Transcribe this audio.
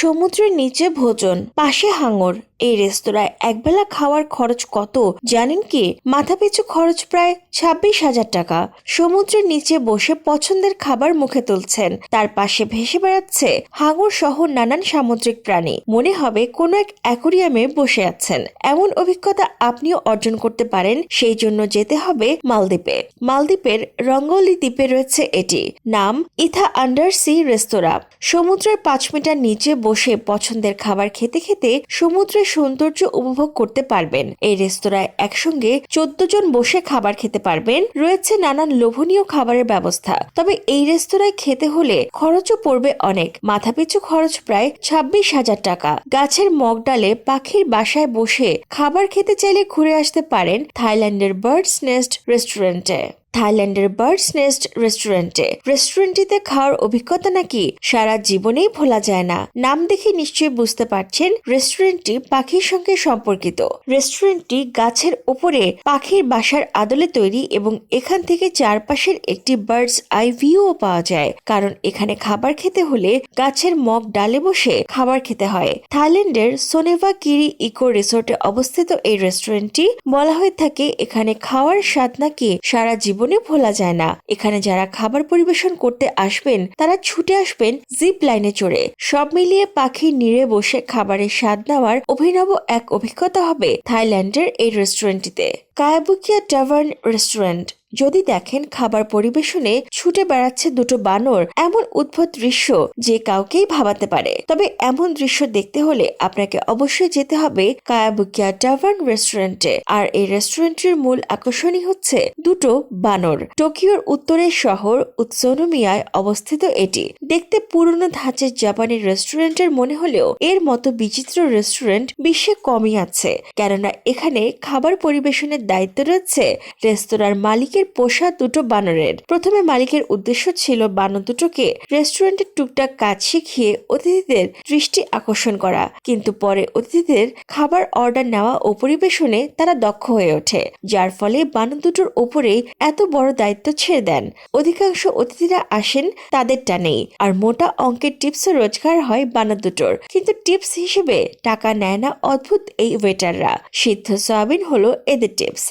সমুদ্রের নিচে ভোজন পাশে হাঙর। এই রেস্তোরাঁয় একবেলা খাওয়ার খরচ কত জানেন কি? মাথাপিছু খরচ প্রায় ছাব্বিশ হাজার টাকা। সমুদ্রের নিচে বসে পছন্দের খাবার মুখে তুলছেন। তার পাশে ভেসে বেড়াচ্ছে হাঙর সহ নানান সামুদ্রিক প্রাণী। মনে হবে কোনো এক অ্যাকোরিয়ামে বসে আছেন। এমন অভিজ্ঞতা আপনিও অর্জন করতে পারেন, সেই জন্য যেতে হবে মালদ্বীপে। মালদ্বীপের রঙ্গলি দ্বীপে রয়েছে এটি। নাম ইথা আন্ডার সি রেস্তোরাঁ। সমুদ্রের পাঁচ মিটার নিচে বসে পছন্দের খাবার খেতে খেতে সমুদ্রের সৌন্দর্য উপভোগ করতে পারবেন। এই রেস্তোরাঁয় একসঙ্গে চোদ্দ জন বসে খাবার খেতে পারবেন। রয়েছে নানান লোভনীয় খাবারের ব্যবস্থা। তবে এই রেস্তোরাঁয় খেতে হলে খরচও পড়বে অনেক। মাথাপিছু খরচ প্রায় ছাব্বিশ হাজার টাকা। গাছের মগ ডালে পাখির বাসায় বসে খাবার খেতে চাইলে ঘুরে আসতে পারেন থাইল্যান্ডের বার্ডস নেস্ট রেস্টুরেন্টে। থাইল্যান্ডের বার্ডস নেস্ট রেস্টুরেন্টে। রেস্টুরেন্টটিতে খাওয়ার অভিজ্ঞতা নাকি সারা জীবনেই ভোলা যায় না। নাম দেখে নিশ্চয়ই বুঝতে পারছেন রেস্টুরেন্টটি পাখির সঙ্গে সম্পর্কিত। রেস্টুরেন্টটি গাছের ওপরে পাখির বাসার আদলে তৈরি এবং এখান থেকে চারপাশের একটি বার্ডস আই ভিউও পাওয়া যায়। কারণ এখানে খাবার খেতে হলে গাছের মগ ডালে বসে খাবার খেতে হয়। থাইল্যান্ডের সোনেভা কিরি ইকো রিসোর্টে অবস্থিত এই রেস্টুরেন্টটি বলা হয়ে থাকে, এখানে খাওয়ার স্বাদ নাকি সারা জীবনে ভোলা যায় না। এখানে যারা খাবার পরিবেশন করতে আসবেন, তারা ছুটে আসবেন জিপ লাইনে চড়ে। সব মিলিয়ে পাখি নিড়ে বসে খাবারের স্বাদ নেওয়ার অভিনব এক অভিজ্ঞতা হবে থাইল্যান্ডের এই রেস্টুরেন্টটিতে কায়াবুকিয়া টাভার্ন রেস্টুরেন্ট যদি দেখেন খাবার পরিবেশনে ছুটে বেড়াচ্ছে দুটো বানর, এমন উদ্ভট দৃশ্য যে কাউকেই ভাবাতে পারে। তবে এমন দৃশ্য দেখতে হলে আপনাকে অবশ্যই যেতে হবে কায়াবুকিয়া টাভার্ন রেস্টুরেন্টে। আর এই রেস্টুরেন্টের মূল আকর্ষণই হচ্ছে দুটো বানর। টোকিওর উত্তরের শহর উৎসনোমিয়ায় অবস্থিত এটি। দেখতে পুরনো ধাঁচের জাপানি রেস্টুরেন্টের মনে হলেও এর মতো বিচিত্র রেস্টুরেন্ট বিশ্বে কমই আছে। কেননা এখানে খাবার পরিবেশনের দায়িত্ব রয়েছে রেস্তোরাঁর মালিকের পোষা দুটো বানরের। প্রথমে মালিকের উদ্দেশ্য ছিল বানর দুটোকে রেস্টুরেন্টের টুকটাক কাজ শিখিয়ে অতিথিদের দৃষ্টি আকর্ষণ করা। কিন্তু পরে অতিথিদের খাবার অর্ডার নেওয়া ও পরিবেশনে তারা দক্ষ হয়ে ওঠে, যার ফলে বানর দুটোর ওপরেই এত বড় দায়িত্ব ছেড়ে দেন। অধিকাংশ অতিথিরা আসেন তাদের টানেই আর মোটা অঙ্কের টিপসও রোজগার হয় বানর দুটোর। কিন্তু টিপস হিসেবে টাকা নেয় না অদ্ভুত এই ওয়েটাররা। সিদ্ধ সয়াবিন হলো এদের টিপস।